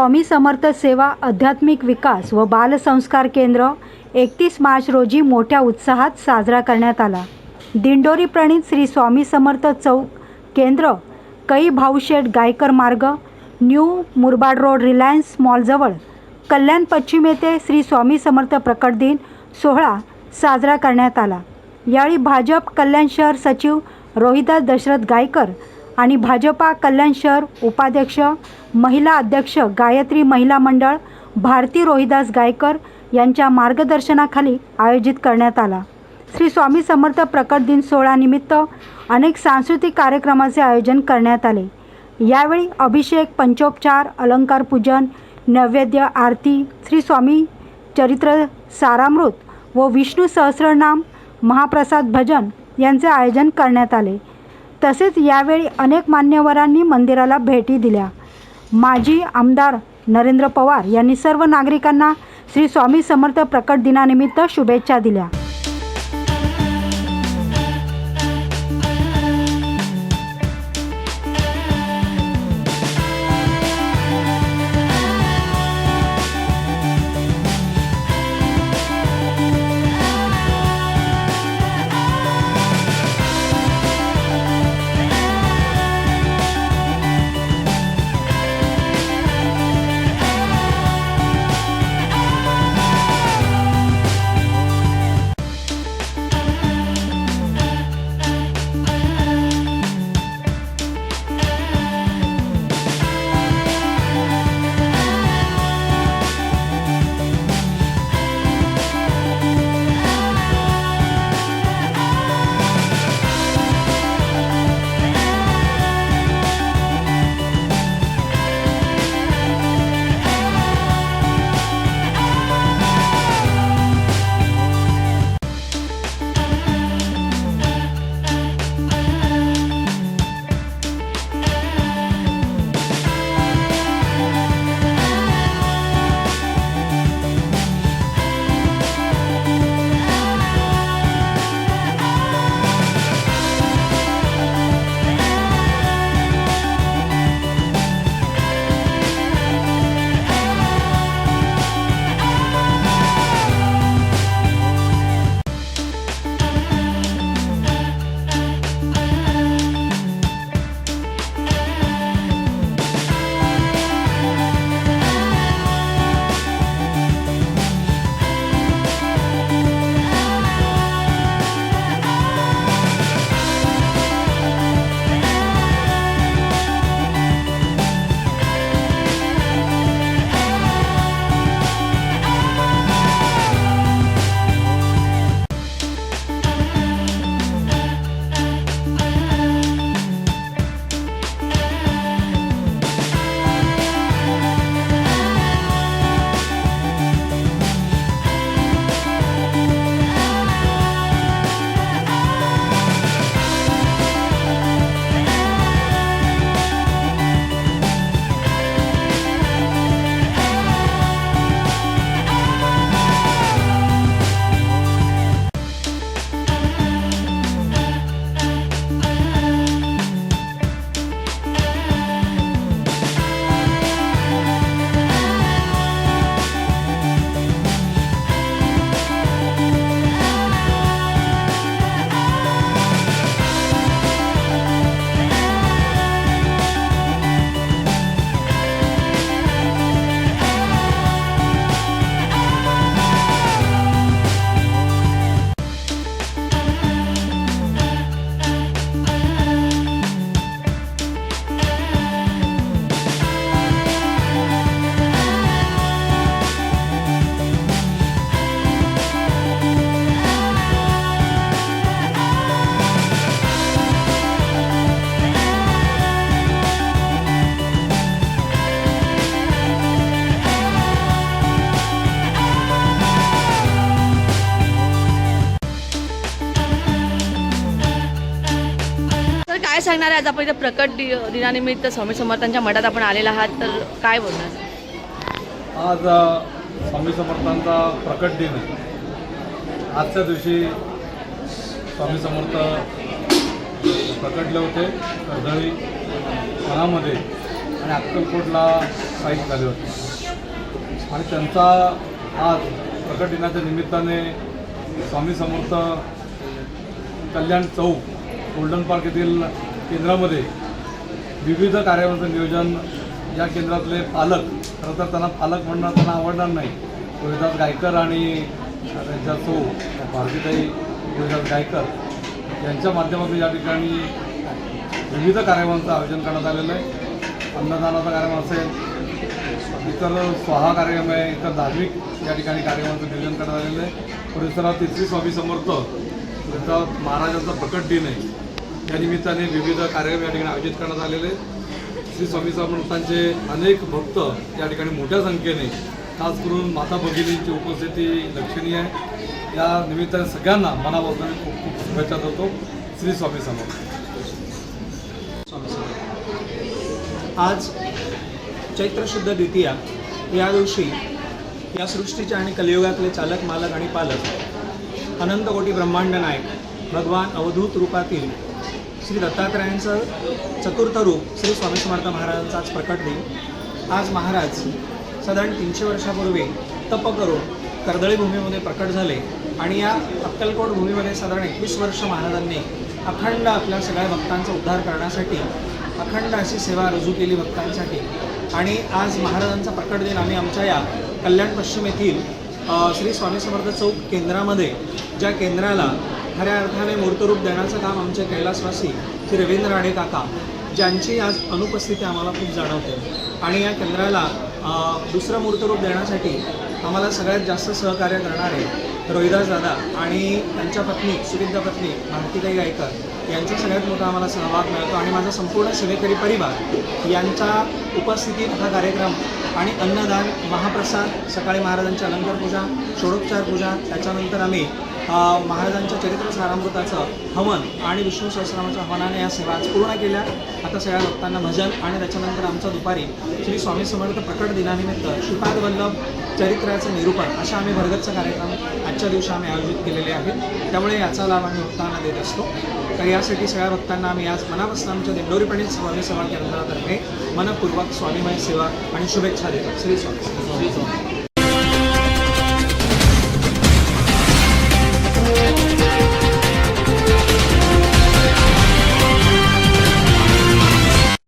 स्वामी समर्थ सेवा आध्यात्मिक विकास व बालसंस्कार केंद्र एकतीस मार्च रोजी मोठ्या उत्साहात साजरा करण्यात आला. दिंडोरी प्रणित श्री स्वामी समर्थ चौक केंद्र कई भाऊशेठ गायकर मार्ग न्यू मुरबाड रोड रिलायन्स मॉलजवळ कल्याण पश्चिम येथे श्री स्वामी समर्थ प्रकट दिन सोहळा साजरा करण्यात आला. यावेळी भाजप कल्याण शहर सचिव रोहिदास दशरथ गायकर आणि भाजपा कल्याण शहर उपाध्यक्ष महिला अध्यक्ष गायत्री महिला मंडळ भारती रोहिदास गायकर यांच्या मार्गदर्शनाखाली आयोजित करण्यात आला. श्री स्वामी समर्थ प्रकट दिन सोहळ्यानिमित्त अनेक सांस्कृतिक कार्यक्रमाचे आयोजन करण्यात आले. यावेळी अभिषेक पंचोपचार अलंकार पूजन नैवेद्य आरती श्री स्वामी चरित्र सारामृत व विष्णू सहस्रनाम महाप्रसाद भजन यांचे आयोजन करण्यात आले. तसेच यावेळी अनेक मान्यवरांनी मंदिराला भेटी दिल्या. माजी आमदार नरेंद्र पवार यांनी सर्व नागरिकांना श्री स्वामी समर्थ प्रकट दिनानिमित्त शुभेच्छा दिल्या. सांगणार आज आपण इथे प्रकट दि- दिनानिमित्त स्वामी समर्थांच्या मठात आपण आलेला आहात. तर काय बोलणार? आज स्वामी समर्थांचा प्रकट दिन आहे. आजच्या दिवशी स्वामी समर्थ प्रकटले होते. कर्दळी मनामध्ये आणि अक्कलकोटला स्थायिक झाले होते. आणि त्यांचा आज प्रकट दिनाच्या निमित्ताने स्वामी समर्थ कल्याण चौक गोल्डन पार्क येथील केंद्रामध्ये विविध कार्यावरचं नियोजन या केंद्रातले पालक खरं तर त्यांना पालक म्हणणं त्यांना आवडणार नाही. रोहिदास गायकर आणि त्यांच्या सो भारतीताई रोहिदास गायकर यांच्या माध्यमातून या ठिकाणी विविध कार्यक्रमांचं आयोजन करण्यात आलेलं आहे. अन्नदानाचा कार्यक्रम असेल इतर स्वाहा कार्यक्रम आहे इतर धार्मिक या ठिकाणी कार्यक्रमाचं नियोजन करण्यात आलेलं आहे. परिसरात तिसरी स्वामी समर्थ त्यांचा महाराजांचा प्रकट दिन आहे. या निमित्ताने विविध कार्यक्रम या ठिकाणी आयोजित करण्यात आलेले आहेत. श्री स्वामी समर्थांचे अनेक भक्त या ठिकाणी मोठ्या संख्येने खास करून माता भगिनींची उपस्थिती लक्षणीय आहे. या निमित्ताने सगळ्यांना मनापासून खूप खूप शुभेच्छा देतो. श्री स्वामी समर्थ. स्वामी समर्थ. आज चैत्र शुद्ध द्वितीया या दिवशी या सृष्टीचे आणि कलियुगातले चालक मालक आणि पालक अनंत कोटी ब्रह्मांड नायक भगवान अवधूत रूपातील श्री दत्तात्रयांचं चतुर्थ रूप श्री स्वामी समर्थ महाराजांचा आज प्रकट आज महाराज साधारण तीनशे वर्षापूर्वी तप करून कर्दळी भूमीमध्ये प्रकट झाले आणि या अक्कलकोट भूमीमध्ये साधारण एकवीस वर्ष महाराजांनी अखंड आपल्या सगळ्या भक्तांचा उद्धार करण्यासाठी अखंड अशी सेवा रुजू केली भक्तांसाठी. आणि आज महाराजांचा प्रकट दिन आम्ही आमच्या या कल्याण पश्चिम येथील श्री स्वामी समर्थ चौक केंद्रामध्ये ज्या केंद्राला खऱ्या अर्थाने मूर्तरूप देण्याचं काम आमचे कैलासवासी श्री रवींद्र राणे काका ज्यांची आज अनुपस्थिती आम्हाला खूप जाणवते. आणि या केंद्राला दुसरं मूर्तरूप देण्यासाठी आम्हाला सगळ्यात जास्त सहकार्य करणारे रोहिदास दादा आणि त्यांच्या पत्नी सुविद्ध पत्नी भारतीताई गायकर यांचा सगळ्यात मोठा आम्हाला सहभाग मिळतो. आणि माझा संपूर्ण सेवेकरी परिवार यांच्या उपस्थितीत हा कार्यक्रम आणि अन्नदान महाप्रसाद सकाळी महाराजांची अलंकार पूजा षोडोपचार पूजा त्याच्यानंतर आम्ही महाराजांच्या चरित्र सारामृताचं हवन आणि विष्णू सहस्रामाच्या हवनाने या सेवा आज पूर्ण केल्या. आता सगळ्या भक्तांना भजन आणि त्याच्यानंतर आमचा दुपारी श्री स्वामी समर्थ प्रकट दिनानिमित्त श्रीपाद वल्लभ चरित्राचं निरूपण अशा आम्ही भरगतचा कार्यक्रम आजच्या दिवशी आम्ही आयोजित केलेले आहेत. त्यामुळे याचा लाभ आम्ही भक्तांना देत असतो. तर यासाठी सगळ्या भक्तांना आम्ही आज मनापासून आमच्या दिंडोरी स्वामी सेवा केंद्रातर्फे मनपूर्वक स्वामीमय सेवा आणि शुभेच्छा देतो. श्री स्वामी